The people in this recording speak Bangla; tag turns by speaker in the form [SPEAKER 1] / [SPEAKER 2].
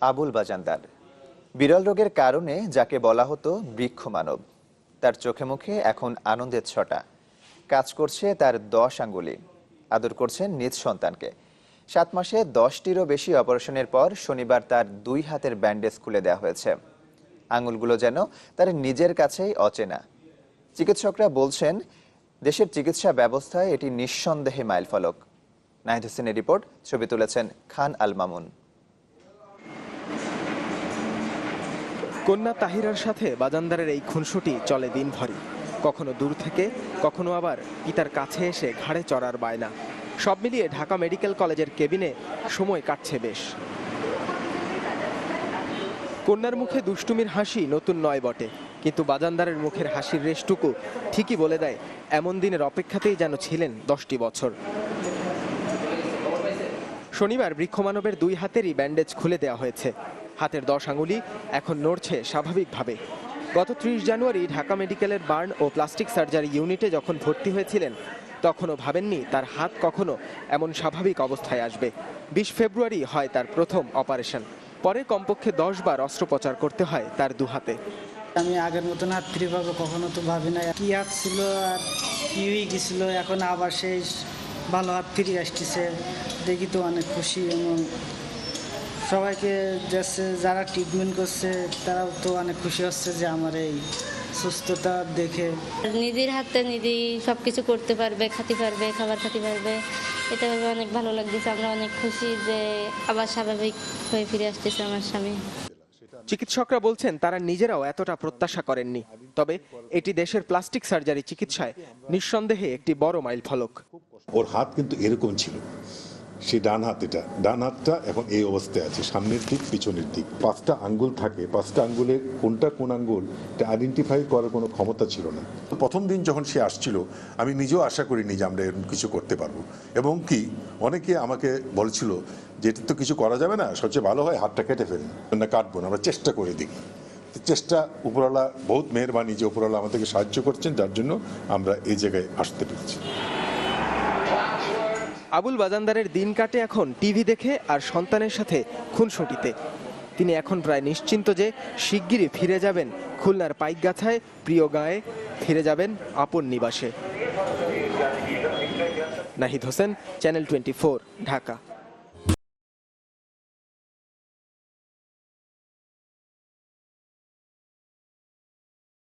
[SPEAKER 1] আবুল বাজান্দার। বিরল রোগের কারণে যাকে বলা হতো বৃক্ষ মানব তার চোখে মুখে এখন আনন্দের ছটা। কাজ করছে তার দশ আঙ্গুলি। আদর করছেন নিজ সন্তানকে। সাত মাসে দশটিরও বেশি অপারেশনের পর শনিবার তার দুই হাতের ব্যান্ডেজ খুলে দেওয়া হয়েছে। আঙুলগুলো যেন তার নিজের কাছেই অচেনা। চিকিৎসকরা বলছেন, দেশের চিকিৎসা ব্যবস্থায় এটি নিঃসন্দেহে মাইলফলক। নাহিদ হোসেনের রিপোর্ট, ছবি তুলেছেন খান আল মামুন।
[SPEAKER 2] কন্যা তাহিরার সাথে বাজানদারের এই খুনসুটি চলে দিনভরই কখনো দূর থেকে, কখনো আবার পিতার কাছে এসে ঘাড়ে চড়ার বায়না। সব মিলিয়ে ঢাকা মেডিকেল কলেজের কেবিনে সময় কাটছে বেশ। কন্যার মুখে দুষ্টুমির হাসি নতুন নয় বটে, কিন্তু বাজানদারের মুখের হাসির রেশটুকু ঠিকই বলে দেয়, এমন দিনের অপেক্ষাতেই যেন ছিলেন দশটি বছর। শনিবার বৃক্ষমানবের দুই হাতেরই ব্যান্ডেজ খুলে দেওয়া হয়েছে। হাতের দশ আঙুলি এখন নড়ছে স্বাভাবিকভাবে। গত ত্রিশ জানুয়ারি ঢাকা মেডিকেলের বার্ন ও প্লাস্টিক সার্জারি ইউনিটে যখন ভর্তি হয়েছিলেন, তখনও ভাবেননি তার হাত কখনো এমন স্বাভাবিক অবস্থায় আসবে। বিশ ফেব্রুয়ারি হয় তার প্রথম অপারেশন। পরে কমপক্ষে দশ বার অস্ত্রোপচার করতে হয় তার দু হাতে।
[SPEAKER 3] আমি আগের মতন হাত ফিরে পাবো, কখনো তো ভাবি না কি হাত ছিল আর কি হয়ে গেছিল, এখন আবার সেই ভালো হাত ফিরে আসতেছে। দেখি তো অনেক খুশি এবং সবাইকে যাচ্ছে যারা ট্রিটমেন্ট করছে তারাও তো অনেক খুশি হচ্ছে যে আমার এই সুস্থতা দেখে।
[SPEAKER 4] নিজের হাতে নিজেই সব কিছু করতে পারবে খেতে পারবে খাবার খেতে পারবে। এটা ভেবে অনেক ভালো লাগতেছে আমরা অনেক খুশি যে আবার স্বাভাবিক হয়ে ফিরে আসতেছে আমার স্বামী।
[SPEAKER 2] চিকিৎসকরা বলছেন তারা নিজেরাও এতটা প্রত্যাশা করেননি। তবে এটি দেশের প্লাস্টিক সার্জারি চিকিৎসায় নিঃসন্দেহে একটি বড় মাইল ফলক
[SPEAKER 5] ওর হাত কিন্তু এরকম ছিল। সে ডান হাত এটা ডান হাতটা এখন এই অবস্থায় আছে, সামনের দিক, পিছনের দিক। পাঁচটা আঙ্গুল থাকে, পাঁচটা আঙ্গুলের কোনটা কোন আঙ্গুল, এটা আইডেন্টিফাই করার কোনো ক্ষমতা ছিল না। প্রথম দিন যখন সে আসছিল, আমি নিজেও আশা করিনি যে আমরা এরকম কিছু করতে পারব। এবং কি, অনেকে আমাকে বলছিল যে, এটা তো কিছু করা যাবে না, সবচেয়ে ভালো হয় হাতটা কেটে ফেলেন না কাটবো না, আমরা চেষ্টা করে দিই চেষ্টা, উপরওয়ালা বহুত মেহরবানি যে উপরওয়ালা আমাদেরকে সাহায্য করছেন, যার জন্য আমরা এই জায়গায় আসতে পেরেছি।
[SPEAKER 2] আবুল বাজানদারের দিন কাটে এখন টিভি দেখে আর সন্তানের সাথে খুনসুটিতে। তিনি এখন প্রায় নিশ্চিন্ত যে শিগগিরই ফিরে যাবেন খুলনার পাইকগাছায়। প্রিয় গায়ে ফিরে যাবেন আপন নিবাসে। Nahid Hossain channel twenty Dhaka.